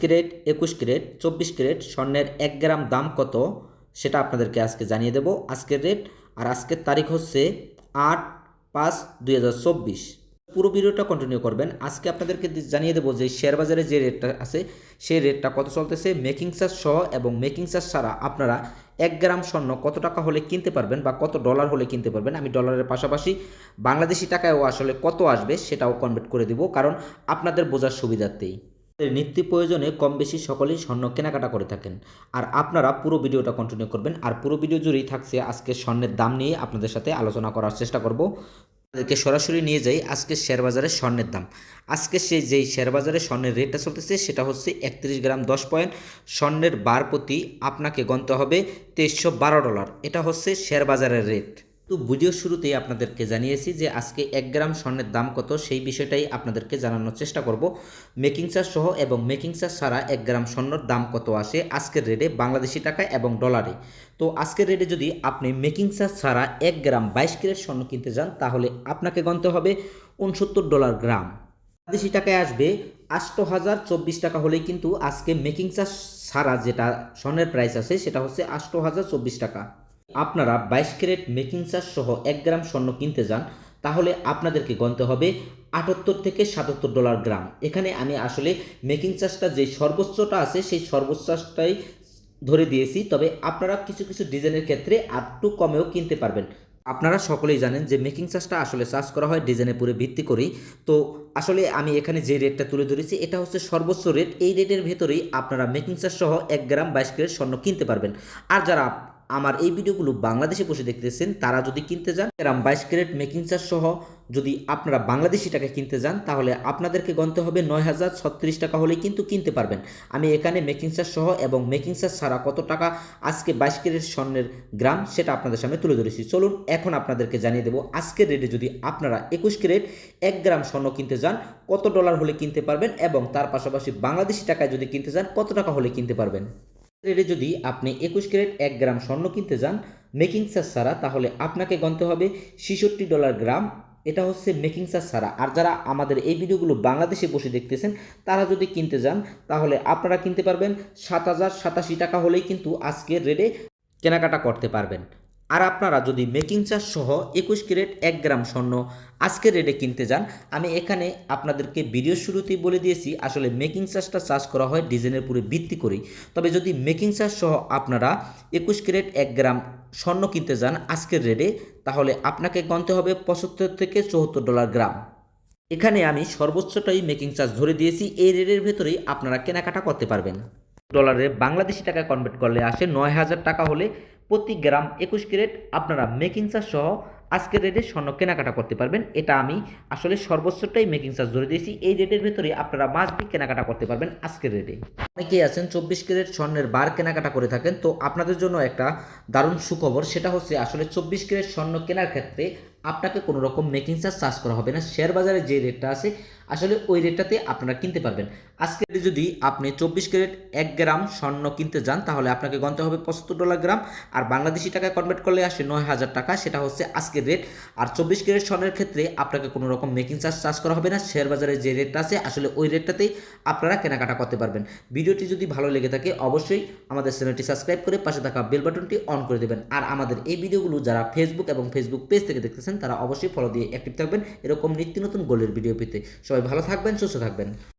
Carat একুশ carat, চব্বিশ carat, স্বর্ণের এক গ্রাম দাম কত সেটা আপনাদেরকে আজকে জানিয়ে দেব। আজকের রেট আর আজকের তারিখ হচ্ছে আট পাঁচ দুই পুরো ভিডিওটা কন্টিনিউ করবেন। আজকে আপনাদেরকে জানিয়ে দেবো যে শেয়ার বাজারে যে রেটটা আছে, সেই রেটটা কত চলতেছে। মেকিং চার্জ সহ এবং মেকিং চার্জ ছাড়া আপনারা এক গ্রাম স্বর্ণ কত টাকা হলে কিনতে পারবেন বা কত ডলার হলে কিনতে পারবেন? আমি ডলারের পাশাপাশি বাংলাদেশি টাকায়ও আসলে কত আসবে সেটাও কনভার্ট করে দিব, কারণ আপনাদের বোঝার সুবিধার্থেই। নিত্য প্রয়োজনে কম বেশি সকলেই স্বর্ণ কেনাকাটা করে থাকেন। আর আপনারা পুরো ভিডিওটা কন্টিনিউ করবেন। আর পুরো ভিডিও জুড়েই থাকছে আজকে স্বর্ণের দাম নিয়ে আপনাদের সাথে আলোচনা করার চেষ্টা করব। তাদেরকে সরাসরি নিয়ে যাই আজকে শেয়ার বাজারে স্বর্ণের দাম। আজকে সেই যেই শেয়ার বাজারে স্বর্ণের রেটটা চলতেছে সেটা হচ্ছে একত্রিশ গ্রাম দশ পয়েন্ট। স্বর্ণের বার প্রতি আপনাকে গণতে হবে তেইশশো বারো ডলার। এটা হচ্ছে শেয়ার বাজারের রেট। তো ভিডিও শুরুতেই আপনাদেরকে জানিয়েছি যে আজকে এক গ্রাম স্বর্ণের দাম কত, সেই বিষয়টাই আপনাদেরকে জানানোর চেষ্টা করব। মেকিং চার্জ সহ এবং মেকিং চার্জ ছাড়া এক গ্রাম স্বর্ণের দাম কত আসে আজকের রেটে বাংলাদেশি টাকা এবং ডলারে তো আজকের রেটে যদি আপনি মেকিং চার্জ ছাড়া এক গ্রাম বাইশ ক্যারেট স্বর্ণ কিনতে যান, তাহলে আপনাকে গণতে হবে উনসত্তর ডলার গ্রাম বাংলাদেশি টাকায় আসবে আষ্ট হাজার চব্বিশ টাকা হলেই কিন্তু আজকে মেকিং চার্জ ছাড়া যেটা স্বর্ণের প্রাইস আছে, সেটা হচ্ছে আষ্ট হাজার চব্বিশ টাকা। আপনারা বাইশ ক্যারেট মেকিং চার্জ সহ এক গ্রাম স্বর্ণ কিনতে যান, তাহলে আপনাদেরকে গণতে হবে আটাত্তর থেকে সাতাত্তর ডলার গ্রাম। এখানে আমি আসলে মেকিং চার্জটা যে সর্বোচ্চটা আছে, সেই সর্বোচ্চটাই ধরে দিয়েছি। তবে আপনারা কিছু কিছু ডিজাইনের ক্ষেত্রে আটটু কমেও কিনতে পারবেন। আপনারা সকলেই জানেন যে মেকিং চার্জটা আসলে চার্জ করা হয় ডিজাইনের উপরে ভিত্তি করেই। তো আসলে আমি এখানে যে রেটটা তুলে ধরেছি, এটা হচ্ছে সর্বোচ্চ রেট। এই রেটের ভেতরেই আপনারা মেকিং চার্জ সহ এক গ্রাম বাইশ ক্যারেট স্বর্ণ কিনতে পারবেন। আর যারা আমার এই ভিডিওগুলো বাংলাদেশে বসে দেখতেছেন, তারা যদি কিনতে যান গ্রাম বাইশ ক্যারেট মেকিং চার্জ সহ যদি আপনারা বাংলাদেশি টাকা কিনতে যান, তাহলে আপনাদেরকে গণতে হবে নয় হাজার ছত্রিশ টাকা হলেই কিন্তু কিনতে পারবেন। আমি এখানে মেকিং চার্জ সহ এবং মেকিং চার্জ ছাড়া কত টাকা আজকে বাইশ ক্যারেট স্বর্ণের গ্রাম, সেটা আপনাদের সামনে তুলে ধরেছি। চলুন এখন আপনাদেরকে জানিয়ে দেবো, আজকের রেটে যদি আপনারা একুশ ক্যারেট এক গ্রাম স্বর্ণ কিনতে যান, কত ডলার হলে কিনতে পারবেন এবং তার পাশাপাশি বাংলাদেশি টাকায় যদি কিনতে যান, কত টাকা হলে কিনতে পারবেন? রেটে যদি আপনি একুশ ক্যারেট এক গ্রাম স্বর্ণ কিনতে যান মেকিং চার্জ ছাড়া তাহলে আপনাকে গণতে হবে ছেষট্টি ডলার গ্রাম। এটা হচ্ছে মেকিং চার্জ ছাড়া। আর যারা আমাদের এই ভিডিওগুলো বাংলাদেশে বসে দেখতেছেন, তারা যদি কিনতে যান, তাহলে আপনারা কিনতে পারবেন সাত হাজার সাতাশি টাকা হলেই কিন্তু আজকের রেটে কেনাকাটা করতে পারবেন। আর আপনারা যদি মেকিং চার্জ সহ একুশ ক্যারেট এক গ্রাম স্বর্ণ আজকের রেটে কিনতে যান, আমি এখানে আপনাদেরকে ভিডিও শুরুতেই বলে দিয়েছি, আসলে মেকিং চার্জটা চার্জ করা হয় ডিজাইনের উপরে ভিত্তি করেই। তবে যদি মেকিং চার্জ সহ আপনারা একুশ ক্যারেট এক গ্রাম স্বর্ণ কিনতে যান আজকের রেটে তাহলে আপনাকে গণতে হবে পঁচাত্তর থেকে চৌহত্তর ডলার গ্রাম। এখানে আমি সর্বোচ্চটাই মেকিং চার্জ ধরে দিয়েছি, এই রেটের ভেতরেই আপনারা কেনাকাটা করতে পারবেন। ডলারে বাংলাদেশি টাকা কনভার্ট করলে আসে নয় হাজার টাকা হলে প্রতি গ্রাম একুশ ক্যারেট আপনারা মেকিং চার্জ সহ আজকের রেটে স্বর্ণ কেনাকাটা করতে পারবেন। এটা আমি আসলে সর্বোচ্চটাই মেকিং চার্জ ধরে দিয়েছি। এই রেটের ভেতরে আপনারা মাসবি কেনাকাটা করতে পারবেন আজকের রেটে অনেকেই আছেন চব্বিশ ক্যারেট স্বর্ণের বার কেনাকাটা করে থাকেন। তো আপনাদের জন্য একটা দারুণ সুখবর, সেটা হচ্ছে আসলে চব্বিশ ক্যারেট স্বর্ণ কেনার ক্ষেত্রে আপনাকে কোনো রকম মেকিং চার্জ চার্জ করা হবে না। শেয়ার বাজারে যে রেটটা আছে, আসলে ওই রেটটাতে আপনারা কিনতে পারবেন। আজকে যদি আপনি চব্বিশ ক্যারেট এক গ্রাম স্বর্ণ কিনতে যান, তাহলে আপনাকে গণতে হবে পঁচাত্তর ডলার গ্রাম। আর বাংলাদেশি টাকায় কনভার্ট করলে আসে নয় হাজার টাকা, সেটা হচ্ছে আজকের রেট আর চব্বিশ ক্যারেট স্বর্ণের ক্ষেত্রে আপনাকে কোনো রকম মেকিং চার্জ চার্জ করা হবে না। শেয়ার বাজারে যে রেটটা আছে, আসলে ওই রেটটাতেই আপনারা কেনাকাটা করতে পারবেন। ভিডিওটি যদি ভালো লেগে থাকে, অবশ্যই আমাদের চ্যানেলটি সাবস্ক্রাইব করে পাশে থাকা বেল বাটনটি অন করে দেবেন। আর আমাদের এই ভিডিওগুলো যারা ফেসবুক এবং ফেসবুক পেজ থেকে দেখতেছেন তারা অবশ্যই ফলো দিয়ে অ্যাক্টিভ থাকবেন। এরকম নিত্য নতুন গোলের ভিডিও পেতে। সবাই ভালো থাকবেন, সুস্থ থাকবেন।